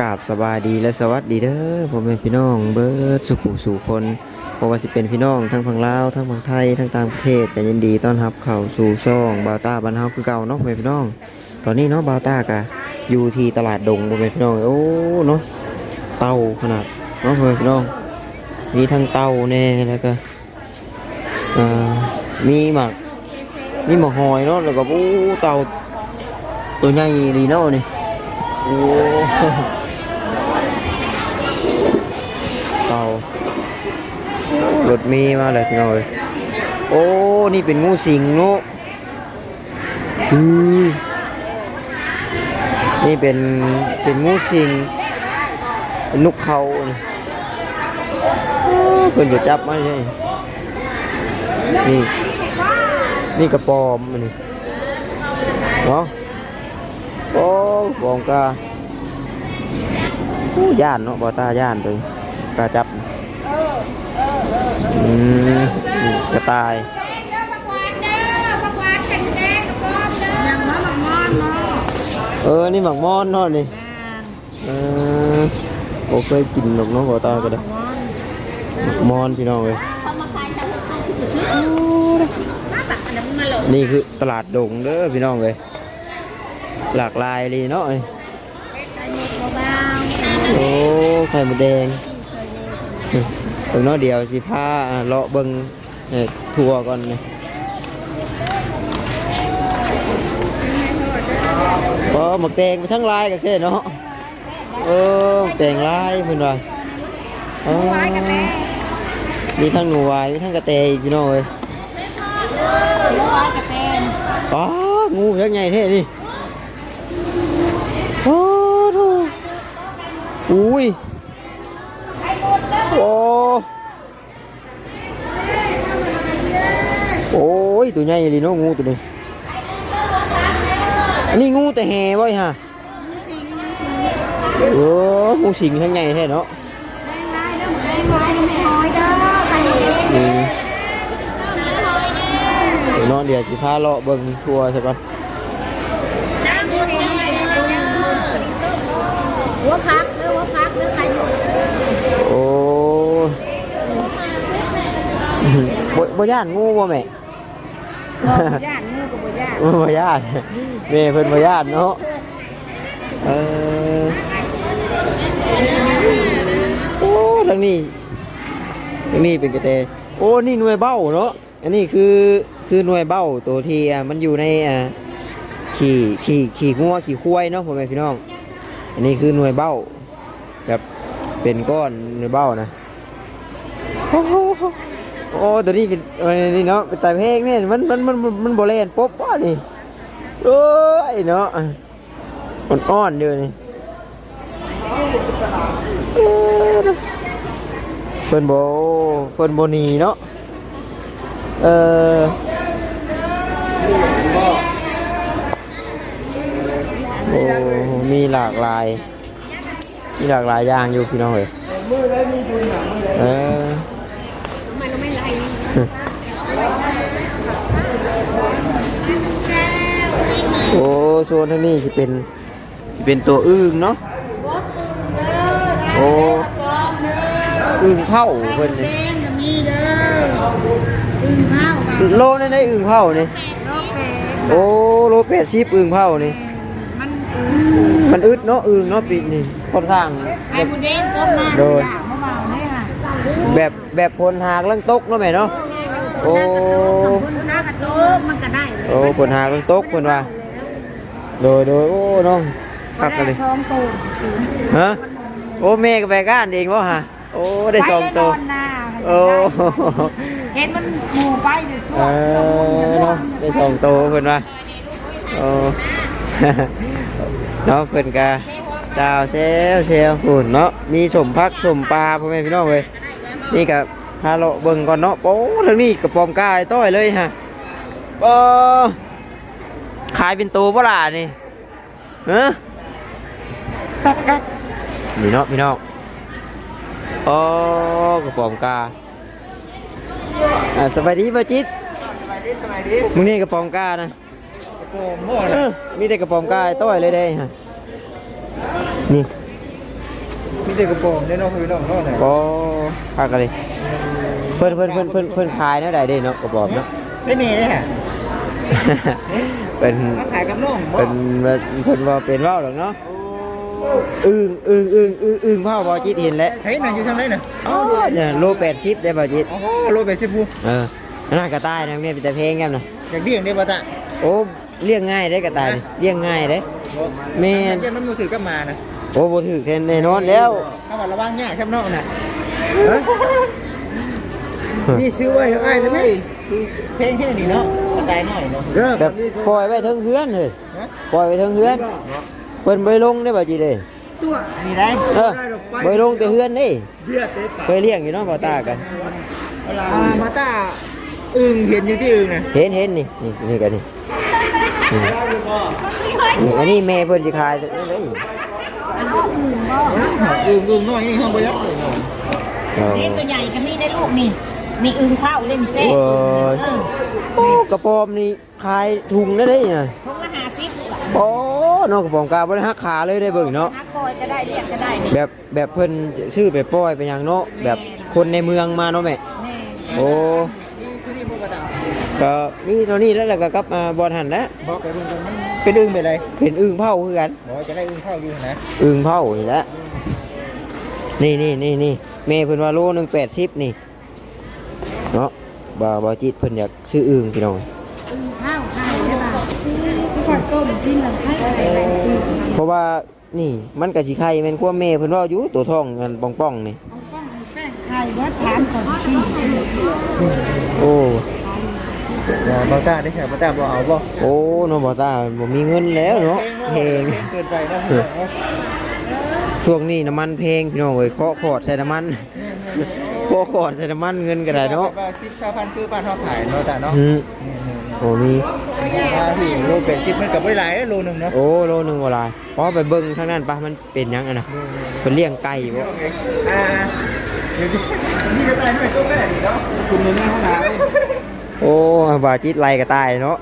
กราบสบายดีและสวัสดีเด้อพ่อแม่พี่น้องเบิร์ดสุขุสู่คนเพราะว่าสิเป็นพี่น้องทั้งฝั่งลาวทั้งฝั่งไทยทั้งต่างประเทศแต่ยินดีต้อนรับเข้าสู่ช่องบาต้าบ้านเฮาคือเก่าเนาะพ่อแม่พี่น้อง ตอนนี้เนาะบาต้ากะอยู่ที่ตลาดดงพ่อแม่พี่น้องโอ้เนาะเต่าขนาดเนาะพ่อแม่พี่น้อง มีทั้งเต่าแน่แล้วก็มีหมักมีหมกหอยเนาะแล้วก็โอ้เต่าตัวใหญ่ดีเนาะนี่โอ้ เต่ารถมีมาเลยพี่น้อยโอ้ นี่เป็นงูสิงเนาะนี่เป็นเป็นงูสิงเป็นนกเขาเพิ่นจะจับมาใช่นี่ นี่กระปอมอันนี่เนาะโอ้บองกาโอ้ย่านเนาะบอตาย่านเล ยกาจับอืมนี่กระต่ายเออ นี่หมักมอนเนาะนี่เออโอ้เคยกินหรอกเนาะบอตาก็ได้หมักมอนพี่น้องเลยนี่คือตลาดดงเด้อพี่น้องเลยหลากหลายเลยเนาะโอ้ไข่หมูแดง ตรงเนาะเดียวสิพาอ่าเลาะเบิงเอ่อทัวก่อนนี่โอ้หมกแดงไปช่างลายกันแค่เนาะเออหมกแดงลายเพิ่อนว่าเออมีทั้งหนูวายมีทั้งกระเตยอีกพี่น้องเอ้ยอ๋องูยักษ์ใหญ่เท่นี่โอ้โหอุ้ย โอ้ โอ้ยตัวใหญ่เลยเนาะงูตัวนี้อันนี้งูแต่แห่บ่อยฮะเอองูสิงทั้งใหญ่แท้เนาะอืมเดี๋ยวเนเดี๋ยวสิพาเลาะเบิ่งทัวร์ใช่ปะหัวพักหรือหัวพักหรือใครหมดโอ้บ่บ่ย่านงูบ่แม่ ย่านงูกับบ่ย่านบ่ย่านแม่เพิ่นบ่ย่านเนาะเออโอ้ทางนี้ทางนี้เป็นกระเตโอ้นี่หน่วยเบ้าเนาะอันนี้คือคือหน่วยเบ้าตัวที่มันอยู่ในอ่าขี่ขี่ขี่งัวขี่ควายเนาะพ่อแม่พี่น้อง อันนี้คือหน่วยเบ้า แบบเป็นก้อนหน่วยเบ้านะ โอ้ตัวนี้เป็นเออนี่เนาะเป็นตาเพลงเนี่ยมันมันมันมันมันโบเลนปุ๊บว่ะนี่โอ้ยเนาะมันอ่อนเดียวนี่เพิ่นโบเพิ่นโบนีเนาะเออโอ้มีหลากหลาย มีหลากหลายอย่างอยู่พี่น้องเอ้ยเออ มันไม่ไร โอ้โซนทางนี้สิเป็นสิเป็นตัวอึ่งเนาะโอ้อึ่งเผาเพิ่นนี่เส้นจะมีเด้ออึ่งข้าวกับโลนั่นได้อึ่งเผานี่โรคแปดโอ้โลแปดสิบอึ่งเผานี่มันมันอึดเนาะอึ่งเนาะปีนี่ค่อนข้างไอ้บุเด้งก้มหน้าโดยเมื่อวานเนี่ยค่ะแบบแบบพลหากลังตกเนาะแม่เนาะโอ้คนหน้ากระโตกมันก็ได้โอ้พลหากลังตกเพิ่นว่า โดยโดยโอ้น้องคักกันเลยช่องโตฮะโอ้แม่ก็ไปก้านเองวะฮะโอ้ได้สองตัวไปเลยนอนหน้าโอ้เห็นมันหมู่ไปอยู่ช่วเองอเนาะได้สองตัวเพิ่นว่าโอ้เนาะเพิ่นกะดาวเซลเซลหุ่นเนาะมีสมพักสมปลาพ่อแม่พี่น้องเลยนี่กับพาเราะเบิ่งก่อนเนาะโอ้ทางนี้กระปอมกายต้อยเลยฮะโอ้ ขายเป็นตัวบ่ล่ะนี่เออกักกักนี่เนาะพี่น้องโอ้กระปอมกาอ่าสบายดีป่ะจิตมึงนี่กระปอมกานะเออมีแต่กระป๋อมกายต้อยเลยได้ฮะนี่มีแต่กระโปรงเนี่ยเนาะพี่น้องเนาะเนี่ยบ่พากันเลยเพิ่นเพิ่นเพิ่นเพิ่นเพิ่นขายแนวใดเด้เนาะกระบอกเนาะไม่มีเลยฮะ เป็นมาขายกับน้องบ่เป็นเพิ่นว่าเป็นว่าวหรอกเนาะอึ้งอึ้งอึ้งอึ้งอึ้งพ่อบ่จิตเห็นแล้วเฮ้ยน่ะอยู่ทางไหนน่ะอ๋อเนี่ยโล80ได้บ่จิตโอ้โหโลเบสิบพูเออน่ากระต่ายนะเนี่ยเป็นแต่เพลงกันนะอยากเลี้ยงได้บ่ตะโอ้เลี้ยงง่ายได้กระต่ายนี่เลี้ยงง่ายได้แม่นเลี้ยงน้ำมือถือก็มานะโอ้บ่ถือแทนแน่นอนแล้วถ้าว่าระวังยากครับน้องน่ะ นี่ซื้อไว้ให้อ้ายได้ไหมเพลงแค่นี้เนาะสกายหน่อยเนาะแบบปล่อยไว้เทิงเฮือนเลยฮะปล่อยไว้เทิงเฮือนเพิ่นบ่ไปลงได้บ่จิเด้ตัวนี่ได้เออบ่ไปลงแต่เฮือนนี่เคยเลี้ยงอยู่เนาะบ่ตากันอ่ามาตาอึ่งเห็นอยู่ที่อึ่งน่ะเห็นเห็นนี่นี่นี่กันนี่นี่นี่อันนี้แม่เพิ่นสิขายนี่เลยอึ่งอึ่งน้อยนี่ห้องบ่ยักเลยเนาะเออเล่นตัวใหญ่ก็มีได้ลูกนี่ นี่อึงเผาเล่นเซ่โอ้ยโอ้กระปอมนี่ขายถุงได้เด้น่ะทงละห้าสิบโอ้นอกกระป๋องกาบ่ได้หักขาเลยได้เบิ่งเนาะฮักคอยก็ได้เรียกก็ได้นี่แบบแบบเพิ่นชื่อไปปล่อยไปอย่างเนาะแบบคนในเมืองมาเนาะแม่แม่โอ้นี่คือนี่พวกกระต่ายก็นี่เท่านี้แล้วแล้วก็กลับมาบอลหันแล้วบอกไปเบิ่งกันมันเป็นอึ่งไปเลยเป็นอึ่งเผาคือกันบอกว่าจะได้อึ่งเข้าอยู่นะอึ่งเผานี่แหละนี่นี่นี่นี่แม่เพิ่นว่าโลหนึง80นี่ เนาะบ่าวบ่าวจิตเพิ่นอยากซื้ออึ่งพี่น้องอึงเผาขายได้ป่ะซื้อขวดต้มชิ้นละให้อะไรอึงเพราะว่านี่มันก็สิไข่แม่นความแม่เพิ่นว่าอยู่ตัวท้องกันป่องๆนี่เอาป้องแป้งไข่วัดฐานก่อนพี่ชื่อโอ้บ่บ่ตาได้ใช่บ่ตาบ่เอาบ่โอ้เนาะบ่าวตาบ่มีเงินแล้วเนาะเพลงเกินไปเนาะพี่น้องเนาะช่วงนี้น้ำมันเพลงพี่น้องเอ้ยเคาะขอดใส่น้ำมัน เคาะขอดใส่น้ำมันเงินก็ได้เนาะว่า10 20,000คือบ้านเฮาขายเนาะตาเนาะอืมโอ้มีว่าพี่โล80มันก็บ่ได้หลายโลนึงเนาะโอ้โลหนึงว่าหลายพอไปเบิ่งทางนั้นปะมันเป็นหยังอะนะเป็นเลี้ยงไก่บ่อ่าเดี๋ยวนี่ก็ตายหน่อยตัวแม่ดิเนาะคุณในห้องน้ำโอ้บาจิตไล่ก็ตายเนาะ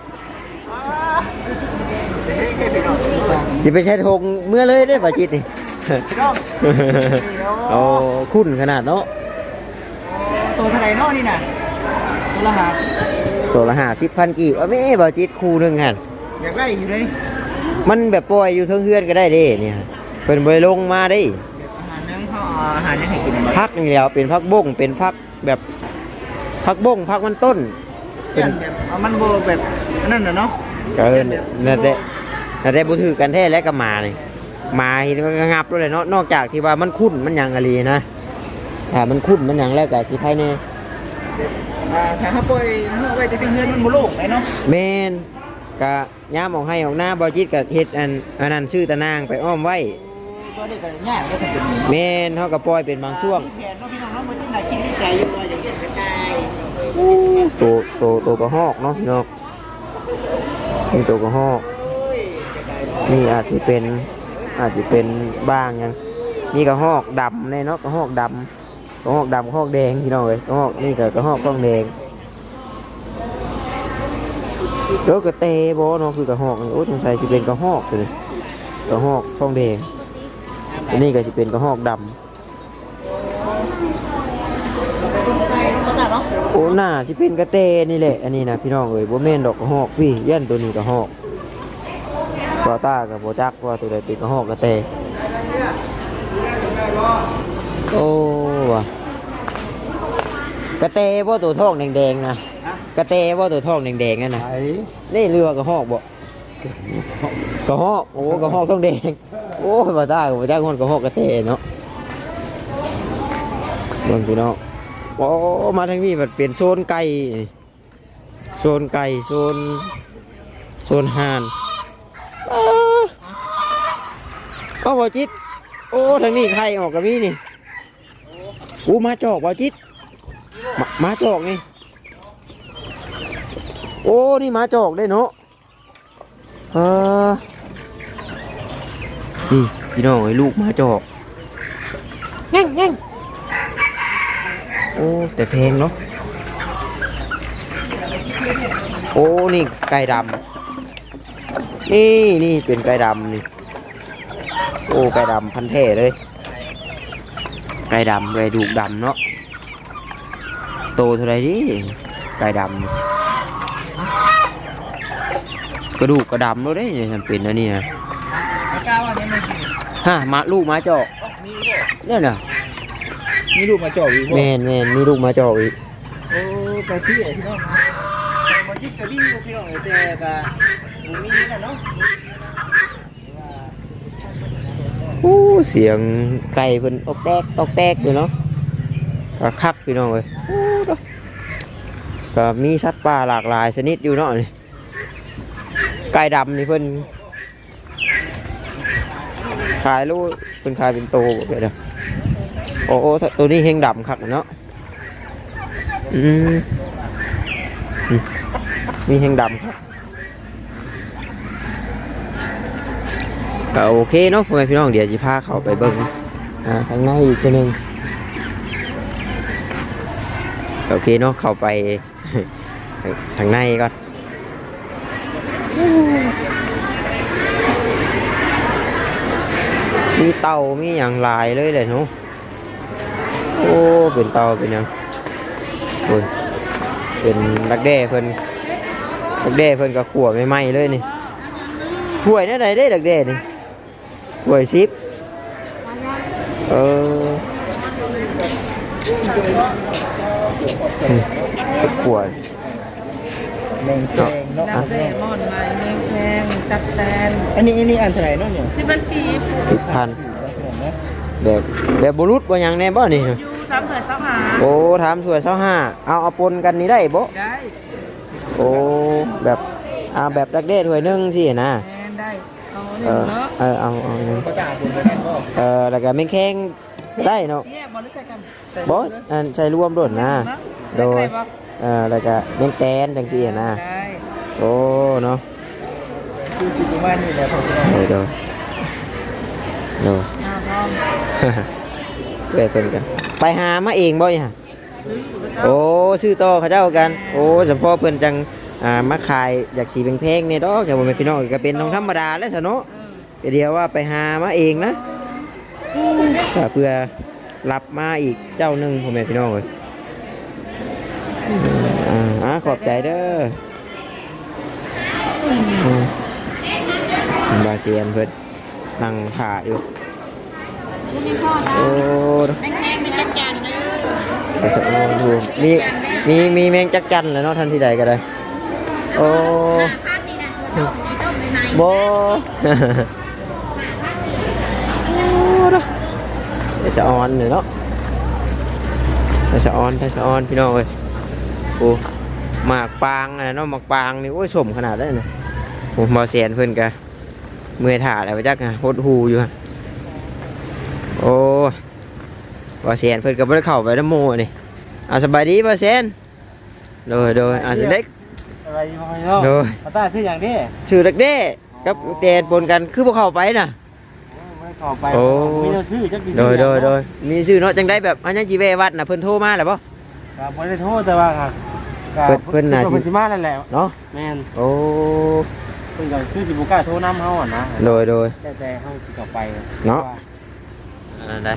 เฮ้ยเฮ้ยพี่น้องพี่น้องสิไปใช้ธงเมื่อเลยได้อบาจิตนี่ พี่น้อง โอ้คุ้นขนาดเนาะ ตัวเท่าไหร่เนาะนี่น่ะตัวละหาตัวละ50,000กีบว่าแม่บาจิตคู่หนึงหั่นอยากได้อยู่เลยมันแบบปล่อยอยู่เทิงเฮือนก็ได้เด้เนี่ยเพิ่นบ่ได้ลงมาได้อาหารยังเขาเอาอาหารยังให้กินบ้างพักนี่แหล้วเป็นพักบงเป็นพักแบบพักบงพักมันต้นเป็นแบบเอามันโบแบบนั่นน่ะเนาะก็เอิ้นนั่นแหละนั่นแหละบ่ถือกันแท้และก็มานี่มาเห็นก็งับเลยเนาะนอกจากที่ว่ามันคุ้นมันหยังอะลีนะ ถ้ามันคุ้นมันหยังแล้วก็สิภายในอ่าถ้าเขาปล่อยเมื่อไว้จะเงินมันบ่โลกเลยเนาะแม่นก็ย่ามออกให้ออกหน้าบ่จิตก็เฮ็ดอันอันนั้นชื่อตะนางไปอ้อมไว้ก็ได้กันง่ายก็ทำเป็นแม่นเฮาก็ปล่อยเป็นบางช่วงแผนเนาะพี่น้องเนาะมันที่ไหนกินที่ใจอยู่ว่าอย่างเงี้ยกระจายตัวตัวตัวกระหอกเนาะพี่น้องเป็นตัวกระหอก นี่อาจจะเป็นอาจจะเป็นบ้างยังนี่กระหอกดำเลยเนาะกระหอกดำ กระหอกดำกระหอกแดงพี่น้องเลยกระหอกนี่ก็กระหอกต้องแดงเดี๋ยวกระเตโบเนาะคือกระหอกนี่โอ้สงสัยจะเป็นกระหอกเลยกระหอกทองแดงอันนี้ก็จะเป็นกระหอกดก็ตัดเนาะำโอ้หน้าสิเป็นกระเตนี่แหละอันนี้นะพี่น้องเอ้ยบ่แม่นดอกกระหอกพี่ยันตัวนี้กระหอกบอต้ากับโบจักว่าตัวใดเป็นกระหอกกระเต โอ้ว่ะกระเตว่าตัวทองแดงๆนะกระเตว่าตัวทองแดงๆนั่นนะไอ้นี่เรือกระหอกบ่กระหอกโอ้กระหอกทองแดงโอ้ยบ่ตาบ่จ้าคนกระหอกกระเตเนาะเบิ่งพี่น้องโอ้มาทางนี้มันเป็นโซนไก่โซนไก่โซนโซนห่านอ้าเอาบ่จิตโอ้ทางนี้ไข่ออกกับมีนี่โอ้มาจอกบ่จิตมามาจอกนี่โอ้นี่มาจอกได้เนาะเออนี่พี่น้องไอ้ลูกมาจอกแง่งแง่งโอ้แต่เพลงเนาะโอ้นี่ไก่ดำนี่นี่เป็นไก่ดำนี่โอ้ไก่ดำพันธุ์แท้เลย ไก่ดำไก่ดูกดำเนาะโตเท่าไรดิไก่ดำกระดูกกระดำแล้วได้เนี่ยจำเป็นนะนี่นะไม่กล้าว่าเนี่ยมันสิฮะมาลูกมาเจาะมีบ่เนี่ยน่ะมีลูกมาจ่ออยู่บ่แม่นแม่นมีลูกมาเจาะอีกโอ้ไปที่ไหนพี่น้องมาจิกกะบี้พี่น้องแต่ก็บ่มีน่ะเนาะ โอ้เสียงไก่เพิ่นออกแตกออกแตกอยู่เนาะก็คักพี่น้องเอ้ยก็มีสัตว์ป่าหลากหลายชนิดอยู่เนาะนี่ไก่ดำนี่เพิ่นขายลูกเพิ่นขายเป็นโตบ่เด้อโอ้โอ้ตัวนี้เฮงดำคักเนาะมอืมมีเฮงดำครับ ก็โอเคเนาะพ่อแม่พี่น้องเดี๋ยวจะพาเขาไปเบิ่งอ่าทางในอีกทีนึงโอเคเนาะเข้าไปทางในก่อนมีเตามีอย่างลายเลยเลยนาะโอ้เป็นเตาเป็นยังโอ้ยเป็นดักแด้เพิ่นดักแด้เพิ่นก็ขัวไม่ไหมเลยนี่ถ้วยนั่ไหนได้ดักแด้นี่ หวยซิปเออปวดแมงแคงเนาะดักแด้มอนไม้แมงแคงตับแตนอันนี้อันนี้อันเท่าไหร่เนาะเนี่ยสิบมันปีบสิบพันแบบแบบบรุษบ่หยังแน่บ่นี่อยู่สามเถิดสามหาโอ้ถามสวยเศร้าห้าเอาเอาปนกันนี่ได้บ่ได้โอ้แบบเอาแบบดักเด้ถ้วยหนึงสินะแมนได้ เอาหเออเนาเอาเอาหนึ่งก็ตาคุณไปแม่นบ่เออแล้วก็แม่งแข้งได้เนาะแยบอลหรือใส่กันบ่อันใช้รวมโดดนะ โดยได้ปะเออแล้วก็แม่งแตนจังซี่นะโอ้เนาะคือสิประมาณนี้แหละพ่อพี่น้องเดี๋ยวเดี๋ยเดี๋ยวหน้าพร้อมเกิดเป็นกันไปหามาเองบ่อยฮะโอ้ชื่อต่อเขาเจ้ากัน โอ้เฉพาะเพิ่อนจัง อ่ามาขายอยากสีแพงๆเนี่ยดอกแต่ว่าเป็นพี่น้องก็เป็นของธรรมดาแล้วซะเนาะแต่เดียวว่าไปหามาเองนะก็เพื่อรับมาอีกเจ้าหนึ่งพ่อแม่พี่น้องเลยอ่าอ่าขอบใจเด้ออืมบาเซียนเพิ่นนั่งถ่าอยู่โอ้แมงแคงเป็นจักรจันทร์นะไปสะโอดูมีมีมีแมงจักจันแล้วเนาะทันทีใดก็ได้ โอ้ภาพนี้นะคือต้มในต้มใหม่โบไปสะออนเลยเนาะไปสะออนไปสะออนพี่น้องเอ้ยโอ้หมากปางอะเนาะหมากปางนี่โอ้ยสมขนาดได้นะผมบอเสียนเพิ่นกะเมื่อยถ่าอะไรไปจักนะโคตรหูอยู่ฮะโอ้บอเสียนเพิ่นก็บ่ได้เข้าไปน้ำโมนี่เอาสบายดีบอเสียนโดยโดยอาจจะเล็ก อะไรอยู่พ่อพี่น้องโดย มาตาชื่ออย่างนี้ชื่อเล็กเด้กับแดนปนกันคือพวกเข้าไปน่ะ ไม่เข้าไปโอ้มีแต่ชื่อจักสิโดยโดยโดยมีชื่อเนาะจังได้แบบอันยังจีเววัดน่ะเพิ่นโทรมาแล้วบ่ครับบ่ได้โทษแต่ว่าครับเพิ่นเพิ่นน่าสิ เพิ่นสิมานั่นแหละเนาะแม่นโอ้เพิ่นก็คือสิบ่กล้าโทรนำเฮาอะนะโดยโดย แต่แต่เฮาสิเข้าไปเนาะอั นนั้นได้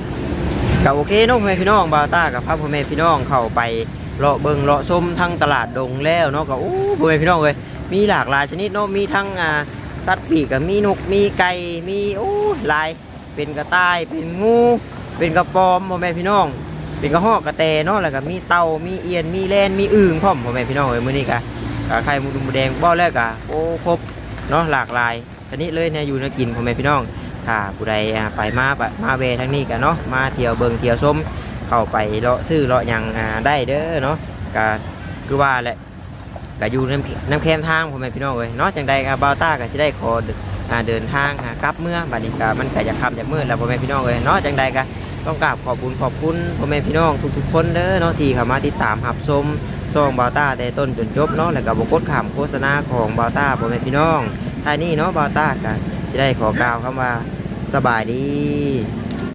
ก็โอเคเน้องพ่อแม่พี่น้องบาวต้ากับพระพ่อแม่พี่น้องเข้าไปเลาะเบิงเลาะชมทั้งตลาดดงแล้วเนาะก็โอ้พ่อแม่พี่น้องเลยมีหลากหลายชนิดเนาะมีทั้งอ่าสัตว์ปีกก็มีนกมีไก่มีโอ้หลายเป็นกระต่ายเป็นงูเป็นกระปอมพ่อแม่พี่น้อง เป็นกระหอกกระแตเนาะแล้วก็มีเต่ามีเอียนมีแลนมีอึ่งพร้อมพ่อแม่พี่น้องเอ้ยมื้อนี้ก็ก็ไข่หมูดุมแดงบ่แล้วก็โอ้ครบเนาะหลากหลายชนิดเลยเนี่ยอยู่ในกินพ่อแม่พี่น้อง ถ้าผู้ใดไปมาปมาเวทางนี้กันเนาะมาเที่ยวเบิงเที่ยวชมเข้าไปเลาะซื้อเลาะยังอ่าได้เด้อเนาะก็คือว่าแหละก็อยู่น้ำน้ำแคมทางพ่อแม่พี่น้องเลยเนาะจังใดก็บาวต้าก็สิได้ขอเดินทางกลับเมื่อบัดนี้ก็มันก็จะคำจะมืดแล้วพ่อแม่พี่น้องเลยเนาะจังใดก็ต้องกราบขอบคุณขอบคุณพ่อแม่พี่น้องทุกๆคนเด้อเนาะที่เข้ามาติดตามรับชมซองบาวต้าแต่ต้นจนจบเนาะแล้วก็บกดขามโฆษณาของบาวต้าพ่อแม่พี่น้องท้านี้เนาะบาวต้าก็ จะได้ขอกล่าวคำว่าสบายดี